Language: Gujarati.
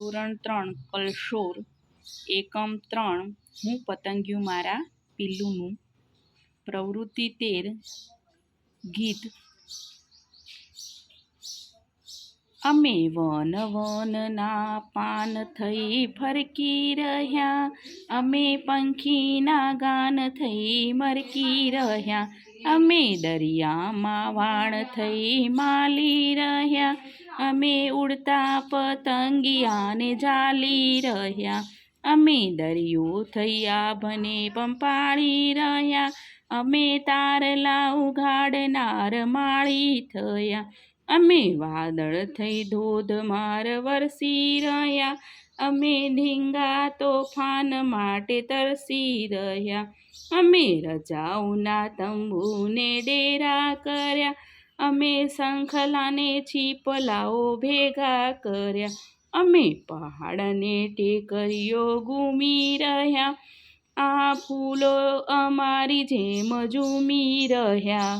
ધોરણ ત્રણ, કલશોર. એકમ ત્રણ, હું પતંગિયું મારા પિલ્લુનું. પ્રવૃત્તિ તેર, ગીત. અમે વન વનના પાન થઈ ફરકી રહ્યા. અમે પંખીના ગાન થઈ મરકી રહ્યા. અમે દરિયામાં વાણ થઈ માલી રહ્યા. અમે ઉડતા પતંગિયાને ઝાલી રહ્યા. અમે દરિયો થયા ભને પંપાળી રહ્યા. અમે તારલા ઉઘાડનાર માળી થયા. અમે વાદળ થઈ ધોધમાર વરસી રહ્યા. અમે ઢીંગા તોફાન માટે તરસી રહ્યા. અમે રજાઓના તંબુને ડેરા કર્યા. અમે શંખલાને છીપલાઓ ભેગા કર્યા. અમે પહાડને ટેકરીઓ ઘૂમી રહ્યા. આ ફૂલો અમારી જેમ ઝૂમી રહ્યા.